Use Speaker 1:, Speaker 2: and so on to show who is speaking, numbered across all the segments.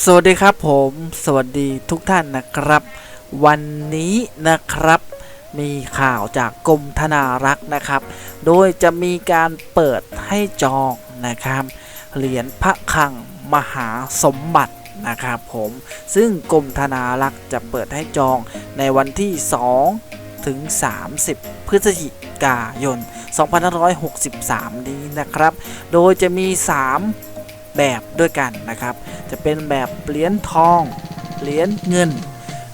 Speaker 1: สวัสดีครับผมสวัสดีทุกท่านนะครับ วันนี้นะครับ มีข่าวจากกรมธนารักษ์นะครับ โดยจะมีการเปิดให้จองนะครับเหรียญพระคลังมหาสมบัตินะครับผมซึ่งกรมธนารักษ์จะเปิดให้จองในวันที่ 2 ถึง 30 พฤศจิกายน 2563 นี้นะครับ โดยจะมี 3 แบบด้วยกันนะครับ จะเป็นแบบเหรียญทอง เหรียญเงิน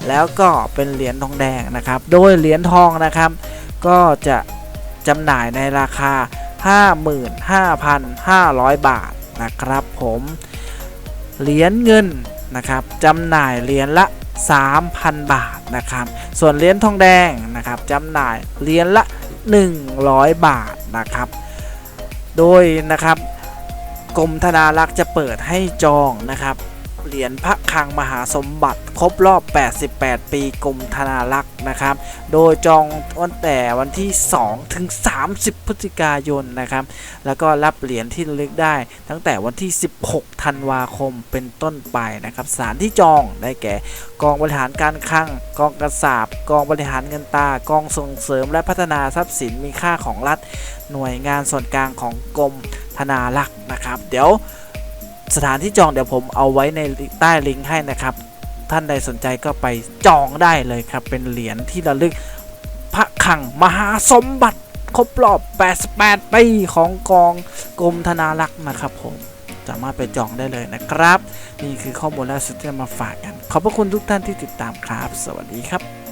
Speaker 1: แล้วก็เป็นเหรียญทองแดงนะครับ โดยเหรียญทองนะครับ ก็จะจำหน่ายในราคา 55,500 บาทนะครับ ผมเหรียญเงินนะครับจำหน่ายเหรียญละ 3,000 บาทนะครับ ส่วนเหรียญทองแดงนะครับจำหน่ายเหรียญละ 100 บาทนะครับ โดยนะครับ กรมธนารักษ์จะเปิดให้จองนะครับ เหรียญพระคลังมหาสมบัติครบรอบ 88 ปีกรมธนารักษ์นะครับ โดยจองตั้งแต่วันที่ 2 ถึง 30 พฤศจิกายนนะครับ แล้วก็รับเหรียญที่ระลึกได้ ตั้งแต่วันที่ 16 ธันวาคมเป็นต้นไปนะครับสถานที่จองได้แก่ กองบริหารการคลัง กองกระสาบ กองบริหารเงินตา กองส่งเสริมและพัฒนาทรัพย์สินมีค่าของรัฐ หน่วยงานส่วนกลางของกรมธนารักษ์นะครับ เดี๋ยว สถานที่จองเดี๋ยวผมเอาไว้ในใต้ลิงก์ให้นะครับ ท่านใดสนใจก็ไปจองได้เลยครับ เป็นเหรียญที่ระลึกพระคังมหาสมบัติครบรอบ 88 ปีของกองกรมธนารักษ์นะครับผมสามารถไปจองได้เลยนะครับ นี่คือข้อมูลล่าสุดที่มาฝากกัน ขอบพระคุณทุกท่านที่ติดตามครับ สวัสดีครับ